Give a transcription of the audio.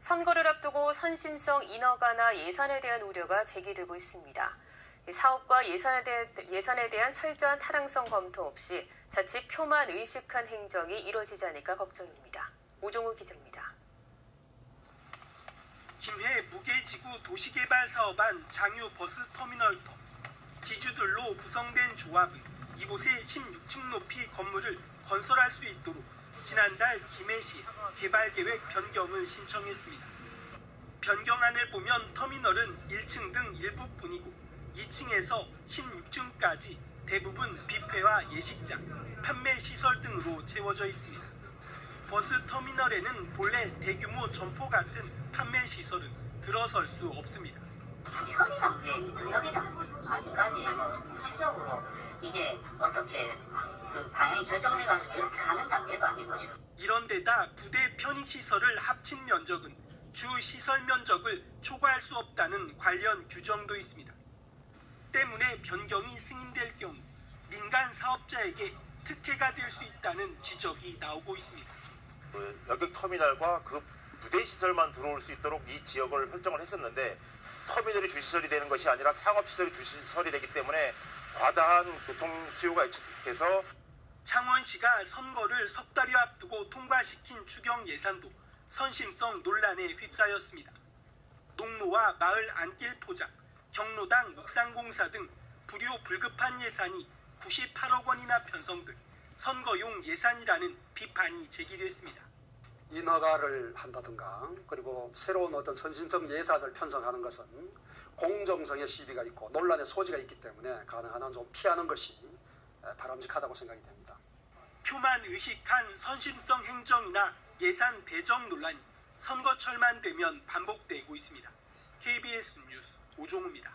선거를 앞두고 선심성 인허가나 예산에 대한 우려가 제기되고 있습니다. 이 사업과 예산에, 대, 예산에 대한 철저한 타당성 검토 없이 자칫 표만 의식한 행정이 이뤄지지 않을까 걱정입니다. 오종우 기자입니다. 김해 무게지구 도시개발 사업안 장유 버스 터미널터 지주들로 구성된 조합은 이곳에 16층 높이 건물을 건설할 수 있도록 지난달 김해시 개발계획 변경을 신청했습니다. 변경안을 보면 터미널은 1층 등 일부뿐이고 2층에서 16층까지 대부분 뷔페와 예식장, 판매 시설 등으로 채워져 있습니다. 버스 터미널에는 본래 대규모 점포 같은 판매 시설은 들어설 수 없습니다. 문제 있고 협의가 아직까지 뭐 구체적으로 이게 어떻게 그 방향이 결정돼가지고 이렇게 가는 단계도 아니고 지금 이런 데다 부대 편익 시설을 합친 면적은 주 시설 면적을 초과할 수 없다는 관련 규정도 있습니다. 때문에 변경이 승인될 경우 민간 사업자에게 특혜가 될 수 있다는 지적이 나오고 있습니다. 그 여객 터미널과 그 부대 시설만 들어올 수 있도록 이 지역을 설정을 했었는데 터미널이 주시설이 되는 것이 아니라 상업시설이 주시설이 되기 때문에 과다한 교통 수요가 예측돼서 창원시가 선거를 석 달여 앞두고 통과시킨 추경 예산도 선심성 논란에 휩싸였습니다. 농로와 마을 안길 포장, 경로당 옥상공사 등 불효 불급한 예산이 98억 원이나 편성돼 선거용 예산이라는 비판이 제기됐습니다. 인허가를 한다든가 그리고 새로운 어떤 선심성 예산을 편성하는 것은 공정성의 시비가 있고 논란의 소지가 있기 때문에 가능한 한 좀 피하는 것이 바람직하다고 생각이 됩니다. 표만 의식한 선심성 행정이나 예산 배정 논란이 선거철만 되면 반복되고 있습니다. KBS 뉴스 오종우입니다.